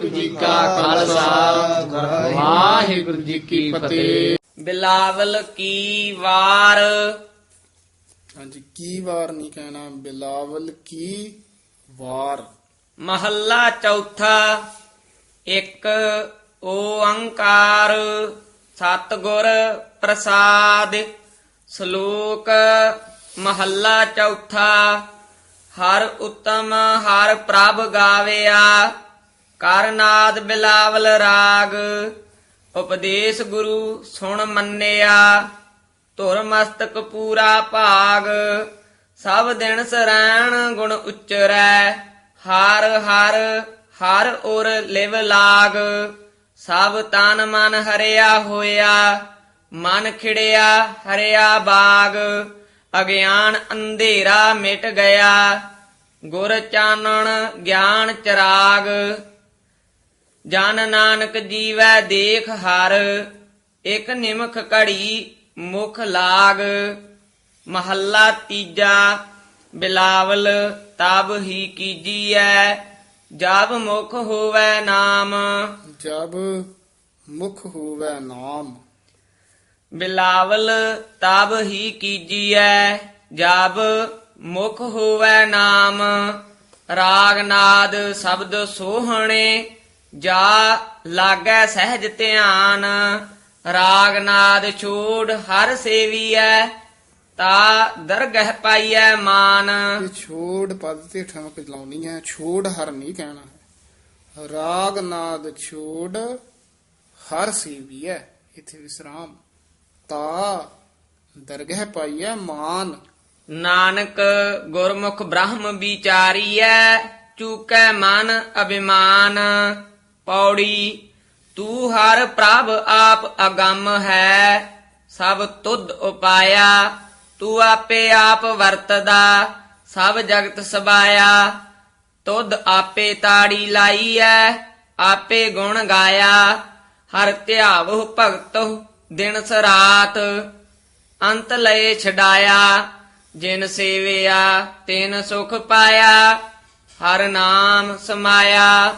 ਵਾਹਿਗੁਰੂ ਜੀ ਕਾ ਖਾਲਸਾ। ਵਾਹਿਗੁਰੂ ਜੀ ਕੀ ਫਤਿਹ। ਬਿਲਾਵਲ ਕੀ ਵਾਰ? ਹਾਂਜੀ ਕੀ ਵਾਰ ਨਹੀਂ ਕਹਿਣਾ ਬਿਲਾਵਲ ਕੀ ਵਾਰ? ਮਹੱਲਾ ਚੌਥਾ ਇੱਕ ਓੰਕਾਰ ਸਤਿਗੁਰ ਪ੍ਰਸਾਦ ਸ਼ਲੋਕ ਮਹੱਲਾ ਚੌਥਾ ਹਰ ਉਤਮ ਹਰ ਪ੍ਰਭ ਗਾਵਿਆ। ਕਰਨਾਦ ਬਿਲਾਵਲ ਰਾਗ। ਉਪਦੇਸ਼ ਗੁਰੂ ਸੁਣ ਮੰਨਿਆ, ਧੁਰ ਮਸਤਕ ਪੂਰਾ ਭਾਗ। ਸਭ ਦਿਨ ਸਰੈਣ ਗੁਣ ਉਚਰੈ, ਹਰ ਹਰ ਹਰ ਉਰ ਲਿਵ ਲਾਗ। ਸਭ ਤਨ ਮਨ ਹਰਿਆ ਹੋਇਆ, ਮਨ ਖਿੜਿਆ ਹਰਿਆ ਬਾਗ। ਅਗਿਆਨ ਅੰਧੇਰਾ ਮਿਟ ਗਿਆ, ਗੁਰ ਚਾਨਣ ਗਿਆਨ ਚਰਾਗ। ਜਨ ਨਾਨਕ ਜੀਵੈ ਦੇਖ ਹਰ ਇਕ ਨਿਮਖ ਘੜੀ ਮੁਖ ਲਾਗ। ਮਹੱਲਾ ਤੀਜਾ ਬਿਲਾਵਲ ਤਬ ਹੀ ਕੀਜੀਐ ਜਬ ਮੁਖ ਹੋਵੈ ਨਾਮ। ਜਬ ਮੁਖ ਹੋਵੇ ਨਾਮ। ਬਿਲਾਵਲ ਤਬ ਹੀ ਕੀਜੀਐ ਜਬ ਮੁਖ ਹੋਵੈ ਨਾਮ। ਰਾਗ ਨਾਦ ਸ਼ਬਦ ਸੋਹਣੇ ਜਾ ਲਾਗੈ ਸਹਿਜ ਧਿਆਨ ਰਾਗ ਨਾਦ ਛੋੜ ਹਰ ਸੇਵੀਐ ਤਾ ਦਰਗਹਿ ਪਾਈਐ ਮਾਨ। ਇਹ ਛੋੜ ਪਦ ਤੇ ਠਮਕ ਲਾਉਣੀ ਹੈ ਛੋੜ ਹਰ ਨਹੀਂ ਕਹਿਣਾ ਹੈ। ਰਾਗ ਨਾਦ ਛੋੜ ਹਰ ਸੇਵੀ ਹੈ ਇਥੇ ਵਿਸਰਾਮ। ਤਾ ਦਰਗਹਿ ਪਾਈਐ ਮਾਨ। ਨਾਨਕ ਗੁਰਮੁਖ ਬ੍ਰਹਮ ਵਿਚਾਰੀਐ ਚੂਕੈ ਮਨ ਅਭਿਮਾਨ। ਪੌੜੀ, ਤੂੰ ਹਰ ਪ੍ਰਭ ਆਪ ਅਗੰਮ ਹੈ, ਸਭ ਤੁਧ ਉਪਾਇਆ, ਤੂੰ ਆਪੇ ਆਪ ਵਰਤਦਾ, ਸਭ ਜਗਤ ਸਬਾਇਆ, ਤੁਧ ਆਪੇ ਤਾੜੀ ਲਾਈਐ ਆਪੇ ਗੁਣ ਗਾਇਆ, ਹਰ ਧਿਆਵਹੁ ਭਗਤੋ ਦਿਨ ਸਰਾਤ ਅੰਤ ਲਏ ਛਡਾਇਆ, ਜਿਨ ਸੇਵਿਆ ਤਿਨ ਸੁਖ ਪਾਇਆ, ਹਰ ਨਾਮ ਸਮਾਇਆ।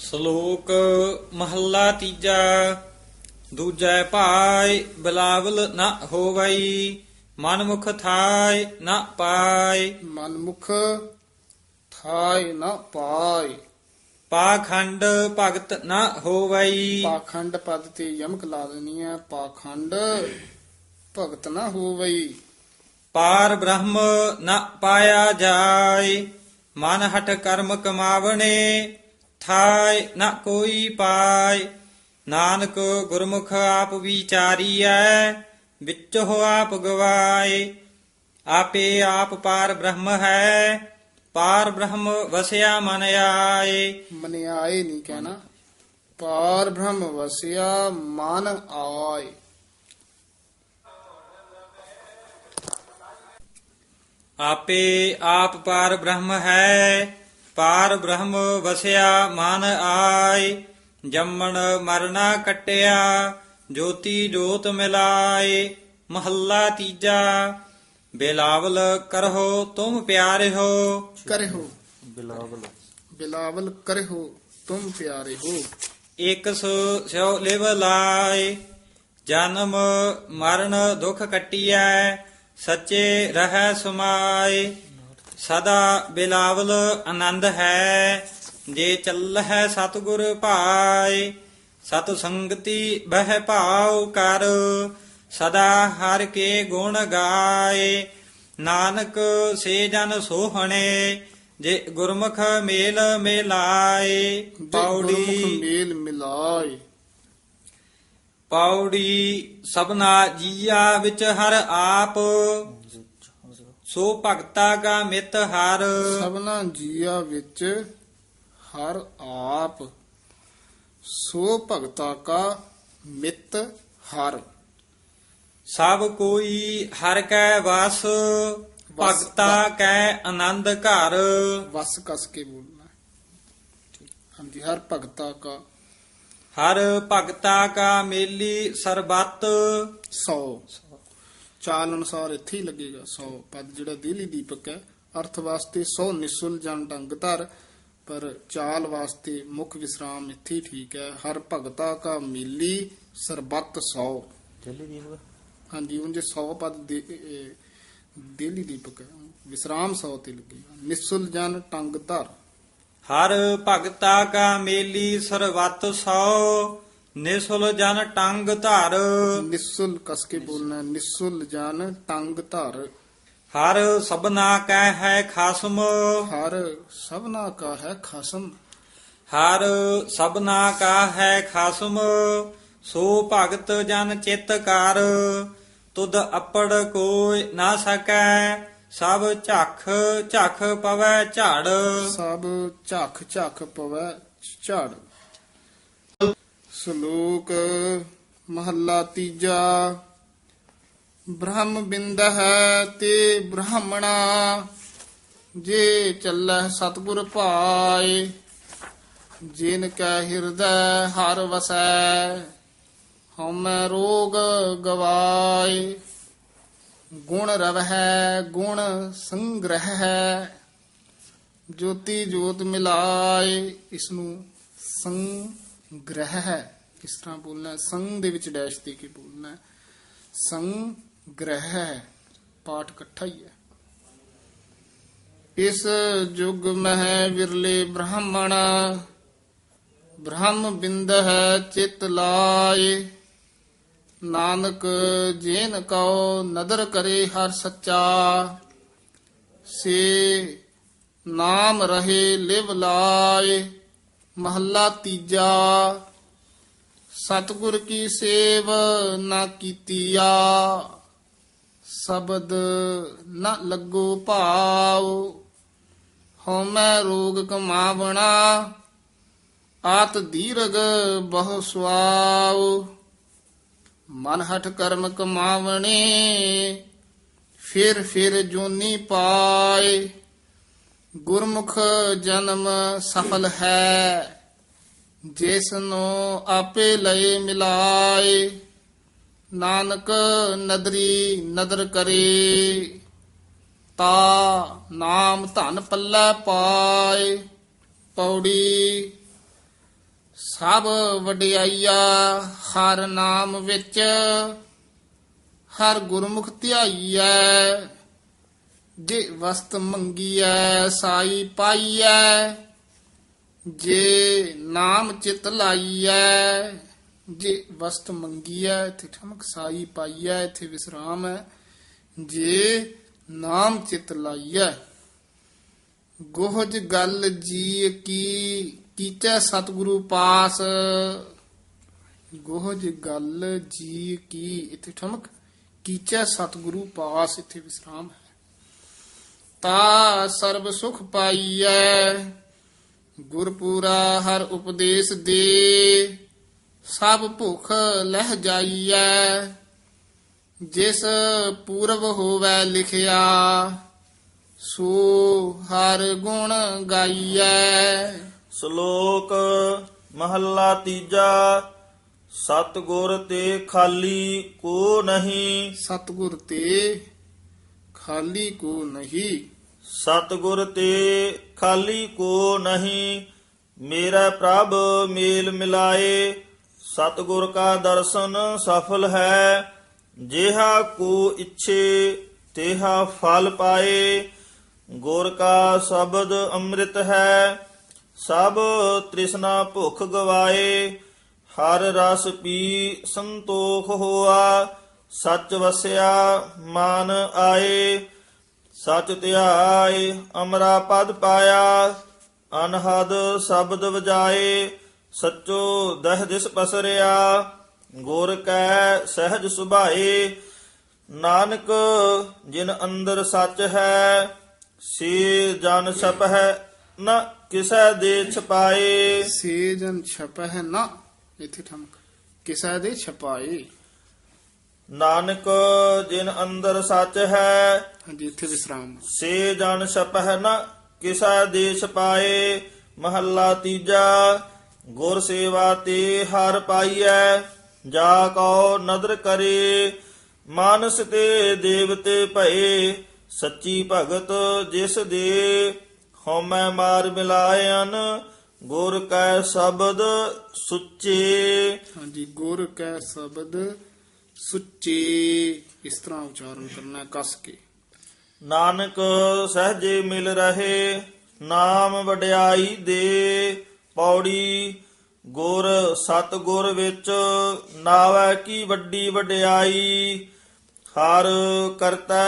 ਸ਼ਲੋਕ ਮਹੱਲਾ ਤੀਜਾ ਦੂਜੈ ਭਾਇ ਬਿਲਾਵਲ ਨ ਹੋਵਈ ਮਨਮੁਖ ਥਾਇ ਨ ਪਾਇ। ਮਨਮੁਖ ਥਾਇ ਨ ਪਾਇ। ਪਾਖੰਡ ਭਗਤ ਨ ਹੋਵਈ ਪਾਖੰਡ ਪਦ ਤੇ ਯਮਕ ਲਾ ਦੇਣੀ ਹੈ ਪਾਖੰਡ ਭਗਤ ਨਾ ਹੋਵਈ ਪਾਰ ਬ੍ਰਹਮ ਨ ਪਾਇਆ ਜਾਏ ਮਨ ਹਟ ਕਰਮ ਕਮਾਵਣੇ ਥਾਇ ਨ ਕੋਈ ਪਾਇ ਨਾਨਕ ਗੁਰਮੁਖ ਆਪ ਵਿਚਾਰੀਐ ਵਿੱਚੋ ਆਪ ਗਵਾਏ। ਆਪੇ ਆਪ ਪਾਰ ਬ੍ਰਹਮ ਹੈ ਪਾਰ ਬ੍ਰਹਮ ਵਸਿਆ ਮਨ ਆਏ। ਮਨਿਆਏ ਨਹੀਂ ਕਹਿਣਾ। ਪਾਰ ਬ੍ਰਹਮ ਵਸਿਆ ਮਨ ਆਏ। ਆਪੇ ਆਪ ਪਾਰ ਬ੍ਰਹਮ ਹੈ ਪਾਰ ਬ੍ਰਹਮ ਵਸਿਆ ਮਨ ਆਏ ਜੰਮਣ ਮਰਨਾ ਕਟਿਆ ਜੋਤੀ ਜੋਤ ਮਿਲਾਏ ਮਹੱਲਾ ਤੀਜਾ ਬੇਲਾਵਲ ਕਰਹੁ ਤੁਮ ਪਿਆਰੇ ਹੋ ਕਰਿਓ ਬਿਲਾਵਲ। ਬਿਲਾਵਲ ਕਰਿਓ ਤੁਮ ਪਿਆਰੇ ਹੋ ਇਕ ਸੋ ਸਿਉ ਲਿਵ ਲਾਏ ਜਨਮ ਮਰਨ ਦੁਖ ਕਟਿਐ ਸੱਚੇ ਰਹਿ ਸਮਾਏ ਸਦਾ ਬਿਲਾਵਲ ਆਨੰਦ ਹੈ ਜੇ ਚੱਲਹਿ ਸਤਿਗੁਰ ਭਾਏ ਸਤ ਸੰਗਤੀ ਬਹਿ ਭਾਉ ਕਰ ਸਦਾ ਹਰ ਕੇ ਗੁਣ ਗਾਏ। ਨਾਨਕ ਸੇ ਜਨ ਸੋਹਣੇ ਜੇ ਗੁਰਮੁਖ ਮੇਲ ਮਿਲਾਏ। ਪੌੜੀ ਮੇਲ ਮਿਲਾਏ। ਪੌੜੀ ਸਭਨਾ ਜੀਆ ਵਿੱਚ ਹਰ ਆਪ ਸੋ ਭਗਤਾ ਕਾ ਮਿਤ ਹਰ। ਸਭਨਾ ਜੀਆ ਵਿੱਚ ਹਰ ਆਪ। ਸੋ ਭਗਤਾ ਕਾ ਮਿੱਤ ਹਰ। ਸਭ ਕੋਈ ਹਰ ਕੈ ਵਸ ਭਗਤਾ ਕੈ ਆਨੰਦ ਘਰ। ਵਸ ਕਸ ਕੇ ਬੋਲਣਾ। ਹਾਂਜੀ ਹਰ ਭਗਤਾ ਕਾ। ਹਰ ਭਗਤਾ ਕਾ ਮੇਲੀ ਸਰਬੱਤ। 100 ਚਾਲ ਅਨੁਸਾਰ ਇੱਥੇ ਹੀ ਲੱਗੇਗਾ। 100 ਪਦ ਜਿਹੜਾ ਦਿੱਲੀ ਦੀਪਕ ਹੈ ਅਰਥ ਵਾਸਤੇ 100 ਨਿਸੁਲ ਜਨ ਡੰਗ ਧਰ ਪਰ ਚਾਲ ਵਾਸਤੇ ਮੁੱਖ ਵਿਸਰਾਮ ਇੱਥੇ ਹੀ ਠੀਕ ਹੈ। ਹਰ ਭਗਤਾ ਕਾ ਮਿਲੀ ਸਰਬੱਤ ਸੌ। ਹਾਂਜੀ ਉਂਝ 100 ਪਦ ਦੇਲੀ ਦੀਪਕ ਹੈ। ਵਿਸਰਾਮ ਸੌ ਤੇ ਲੱਗੇਗਾ ਨਿਸੁਲ ਜਨ ਟੰਗ ਧਰ। ਹਰ ਭਗਤਾ ਕਾ ਮੇਲੀ ਸਰਵਤ ਸੋ। ਨਿਸੁਲ ਜਨ ਟੰਗ ਧਰ। ਨਿਸੁਲ ਕਸ ਕੇ ਬੋਲਣਾ ਨਿਸੁਲ ਜਨ ਟੰਗ ਧਰ। ਹਰ ਸਭਨਾ ਕੈ ਹੈ ਖਸਮ। ਹਰ ਸਭਨਾ ਕਾ ਹੈ ਖਸਮ। ਹਰ ਸਭਨਾ ਕਾ ਹੈ ਖਸਮ ਸੋ ਭਗਤ ਜਨ ਚਿਤ ਕਰ। ਤੁਧ ਅਪੜ ਕੋਈ ਨਾ ਸਕੈ ਸਭ ਝਖ ਝਖ ਪਵੈ ਝੜ। ਸਭ ਝੱਖ ਝੱਖ ਪਵੈ ਝੜ। ਸ਼ਲੋਕ, ਮਹੱਲਾ ਤੀਜਾ। ਬ੍ਰਹਮ ਬਿੰਦ ਹੈ ਤੇ ਬ੍ਰਾਹਮਣਾ, ਜੇ ਚੱਲੈ ਸਤਿਗੁਰ ਭਾਏ, ਜਿਨ ਕੈ ਹਿਰਦੈ ਹਰ ਵਸੈ, ਹਉਮੈ ਰੋਗ ਗਵਾਏ। ਗੁਣ ਰਵਹਿ, ਗੁਣ ਸੰਗ੍ਰਹਿ ਹੈ ਜੋਤੀ ਜੋਤ ਮਿਲਾਏ, ਇਸ ਨੂੰ ਗ੍ਰਹਿ ਹੈ। ਕਿਸ ਤਰ੍ਹਾਂ ਬੋਲਣਾ ਸੰਗ ਦੇ ਵਿੱਚ ਡੈਸ਼ ਦੇ ਕੇ ਬੋਲਣਾ ਸੰਗ ਗ੍ਰਹਿ ਹੈ। ਪਾਠ ਇਕੱਠਾ ਹੀ ਹੈ। ਇਸ ਯੁਗ ਮਹਿ ਵਿਰਲੇ ਬ੍ਰਾਹਮਣ, ਬ੍ਰਹਮ ਬਿੰਦ ਹੈ ਚਿਤ ਲਾਏ। ਨਾਨਕ ਜੇਨ ਕਉ ਨਦਰ ਕਰੇ ਹਰ ਸੱਚਾ। ਸੇ ਨਾਮ ਰਹੇ ਲਿਵ ਲਾਏ। ਮਹੱਲਾ ਤੀਜਾ, ਸਤਿਗੁਰ ਕੀ ਸੇਵ ਨਾ ਕੀਤੀਆ, ਸ਼ਬਦ ਨਾ ਲੱਗੋ ਭਾਉ, ਹਉਮੈ ਰੋਗ ਕਮਾਵਣਾ, ਆਤ ਦੀਰਗ ਬਹੁ ਸੁਆਉ ਮਨ ਹਠ ਕਰਮ ਕਮਾਵਣੇ, ਫਿਰ ਫਿਰ ਜੋਨੀ ਪਾਏ। ਗੁਰਮੁਖ ਜਨਮ ਸਫਲ ਹੈ। ਜਿਸ ਨੂੰ ਆਪੇ ਲਏ ਮਿਲਾਏ, ਨਾਨਕ ਨਦਰੀ ਨਦਰ ਕਰੇ। ਤਾ ਨਾਮ ਧਨ ਪੱਲੇ ਪਾਏ, ਪੌੜੀ ਸਭ ਵਡਿਆਈਆ, ਹਰ ਨਾਮ ਵਿੱਚ ਹਰ ਗੁਰਮੁਖ ਧਿਆਈਐ। ਜੇ ਵਸਤ ਮੰਗੀਐ, ਸਾਈ ਪਾਈਐ, ਜੇ ਨਾਮ ਚਿਤ ਲਾਈਐ, ਜੇ ਵਸਤ ਮੰਗੀਐ, ਇਥੇ ਠਮਕ ਸਾਈ ਪਾਈਐ, ਇੱਥੇ ਵਿਸਰਾਮ ਹੈ, ਜੇ ਨਾਮ ਚਿਤ ਲਾਈਐ। ਗੋਹਜ ਗੱਲ ਜੀ ਕੀ, ਕੀਚੈ ਸਤਿਗੁਰੂ ਪਾਸ। ਗੋਹਜ ਗੱਲ ਜੀ ਕੀ, ਇੱਥੇ ਠਮਕ, ਕੀਚੈ ਸਤਿਗੁਰੂ ਪਾਸ, ਇਥੇ ਵਿਸਰਾਮ ਹੈ। ਤਾ ਸਰਬ ਸੁਖ ਪਾਈਐ। ਗੁਰਪੂਰਾ ਹਰ ਉਪਦੇਸ਼ ਦੇ ਸਭ ਭੁਖ ਲਹਿ ਜਾਈਐ। ਜਿਸ ਪੂਰਵ ਹੋਵੇ ਲਿਖਿਆ ਸੋ ਹਰ ਗੁਣ ਗਾਈਐ। ਸ਼ਲੋਕ ਮਹੱਲਾ ਤੀਜਾ ਸਤਗੁਰ ਤੇ ਖਾਲੀ ਕੋ ਨਹੀਂ। ਸਤਿਗੁਰ ਤੇ ਖਾਲੀ ਕੋ ਨਹੀਂ। ਸਤਗੁਰ ਤੇ ਖਾਲੀ ਕੋ ਨਹੀਂ, ਮੇਰਾ ਪ੍ਰਭ ਮੇਲ ਮਿਲਾਏ। ਸਤਗੁਰ ਕਾ ਦਰਸ਼ਨ ਸਫਲ ਹੈ, ਜਿਹਾ ਕੋ ਇੱਛੇ, ਤੇਹਾ ਫਲ ਪਾਏ। ਗੁਰ ਕਾ ਸ਼ਬਦ ਅੰਮ੍ਰਿਤ ਹੈ, ਸਭ ਤ੍ਰਿਸ਼ਨਾ ਭੁਖ ਗਵਾਏ। ਹਰ ਰਸ ਪੀ ਸੰਤੋਖ ਹੋਆ, ਸੱਚ ਵਸਿਆ, ਮਨ ਆਏ। ਸਚ ਧਿਆਏ ਅਮਰਾ ਪਦ ਪਾਇਆ ਅਨਹਦ ਸ਼ਬਦ ਵਜਾਏ ਸੱਚੋ ਦਹ ਦਿਸ ਪਸਰਿਆ ਗੁਰ ਕੈ ਸਹਿਜ ਸੁਭਾਏ ਨਾਨਕ ਜਿਨ ਅੰਦਰ ਸੱਚ ਹੈ ਸੇ ਜਨ ਸਪਹਿ ਨ ਕਿਸੈ ਦੇ ਛਪਾਏ। ਸੇ ਜਨ ਛਪਹਿ ਨਾ ਇੱਥੇ ਠਮਕ ਕਿਸਾ ਦੇ ਛਪਾਏ। ਨਾਨਕ ਜਿਨ ਅੰਦਰ ਸੱਚ ਹੈ ਹਾਂਜੀ ਇੱਥੇ ਵਿਸਰਾਮ। ਸੇ ਜਨ ਛਪਹਿ ਨ ਕਿਸੈ ਦੇ ਛਪਾਏ ਮਹੱਲਾ ਤੀਜਾ ਗੁਰ ਸੇਵਾ ਤੇ ਹਰ ਪਾਈਐ ਜਾ ਕਉ ਨਦਰ ਕਰੇ ਮਾਨਸ ਤੇ ਦੇਵਤੇ ਭਏ ਸੱਚੀ ਭਗਤ ਜਿਸ ਦੇ ਹਉਮੈ ਮਾਰ ਮਿਲਾਇਨ ਗੁਰ ਕੈ ਸ਼ਬਦ ਸੁੱਚੇ। ਹਾਂਜੀ ਗੁਰ ਕੈ ਸ਼ਬਦ ਸੁੱਚੇ। ਇਸ ਤਰ੍ਹਾਂ ਉਚਾਰਨ ਕਰਨਾ ਕਸ ਕੇ। ਨਾਨਕ ਸਹਜੇ ਮਿਲ ਰਹੇ, ਨਾਮ ਵਡਿਆਈ ਦੇ ਪੌੜੀ। ਗੁਰ ਸਤ ਗੁਰ ਵਿੱਚ ਨਾਵੈ ਕੀ ਵੱਡੀ ਵਡਿਆਈ। ਹਰ ਕਰਤਾ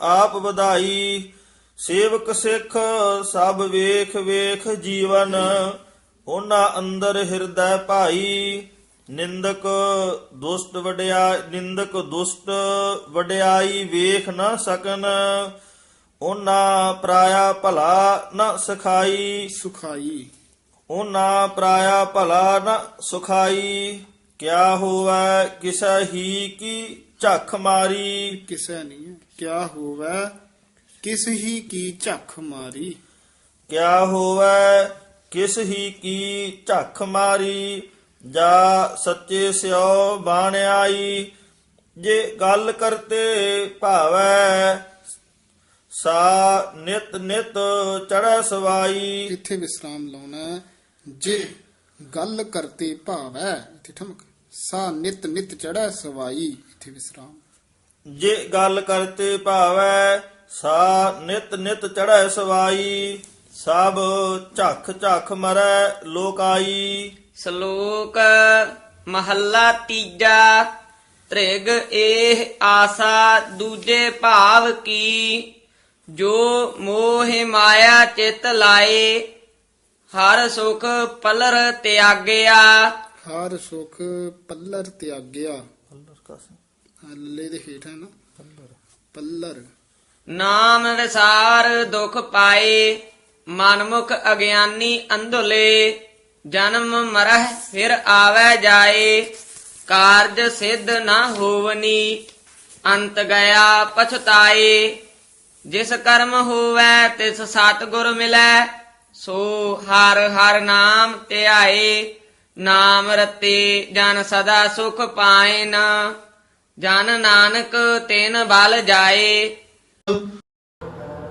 ਆਪ ਵਧਾਈ, ਸੇਵਕ ਸਿੱਖ ਸਭ ਵੇਖ ਵੇਖ ਜੀਵਨ, ਉਹਨਾਂ ਅੰਦਰ ਹਿਰਦੈ ਭਾਈ। ਨਿੰਦਕ ਦੁਸ਼ਟ ਵਡਿਆ ਨਿੰਦਕ ਦੁਸ਼ਟ ਵਡਿਆਈ ਵੇਖ ਨਾ ਸਕਨ ਉਹਨਾਂ ਪ੍ਰਾਇਆ ਭਲਾ ਨ ਸਖਾਈ। ਸੁਖਾਈ। ਉਹਨਾਂ ਪ੍ਰਾਇਆ ਭਲਾ ਨ ਸੁਖਾਈ ਕਿਆ ਹੋਵੈ ਕਿਸੈ ਹੀ ਕੀ ਝੱਖ ਮਾਰੀ। ਕਿਸੈ ਨਹੀਂ ਕਿਆ ਹੋਵੇ ਕਿਸ ਹੀ ਕੀ ਝੱਖ ਮਾਰੀ। ਕਿਆ ਹੋਵੈ ਕਿਸ ਹੀ ਕੀ ਝੱਖ ਮਾਰੀ। ਜਾ ਸੱਚੇ ਸਿਓ ਬਾਣ ਆਈ ਜੇ ਗੱਲ ਕਰਤੇ ਭਾਵੈ ਸਾ ਨਿਤ ਨਿਤ ਚੜੈ ਸਵਾਈ। ਇੱਥੇ ਵਿਸਰਾਮ ਲਾਉਣਾ। ਜੇ ਗੱਲ ਕਰਤੇ ਭਾਵੈ ਇੱਥੇ ਠਮਕ ਸਾ ਨਿਤ ਨਿਤ ਚੜੈ ਸਵਾਈ ਇੱਥੇ ਵਿਸਰਾਮ। ਜੇ ਗੱਲ ਕਰਤੇ ਭਾਵੈ ਸਾ ਨਿਤ ਨਿਤ ਚੜੈ ਸਵਾਈ ਸਭ ਝੱਖ ਝੱਖ ਮਰੈ ਲੋਕਾਈ ਸ਼ਲੋਕ ਮਹੱਲਾ ਤੀਜਾ ਤ੍ਰਿਗ ਇਹ ਆਸਾ ਦੂਜੇ ਭਾਵ ਕੀ ਜੋ ਮੋਹ ਮਾਇਆ ਚਿਤ ਲਾਏ ਹਰ ਸੁਖ ਪਲਰ ਤਿਆਗਿਆ। ਹਰ ਸੁਖ ਪੱਲਰ ਤਿਆਗਿਆ। ਹੱਲੇ ਦੇ ਹੇਠ ਹੈ ਨਾ? ਪੱਲਰ। ਨਾਮ ਰਸਾਰ ਦੁਖ ਪਾਏ ਮਨਮੁਖ ਅਗਿਆਨੀ ਅੰਧਲੇ। ਜਨਮ ਮਰਹਿ ਫਿਰ ਆਵੈ ਜਾਏ, ਕਾਰਜ ਸਿੱਧ ਨਾ ਹੋਵਨੀ, ਅੰਤ ਗਿਆ ਪਛਤਾਏ। ਜਿਸ ਕਰਮ ਹੋਵੇ, ਤਿਸ ਸਤਿਗੁਰ ਮਿਲੈ, ਸੋ ਹਰ ਹਰ ਨਾਮ ਧਿਆਏ। ਨਾਮ ਰਤੇ ਜਨ ਸਦਾ ਸੁਖ ਪਾਇਨ ਜਨ ਨਾਨਕ ਤਿਨ ਬਲ ਜਾਏ।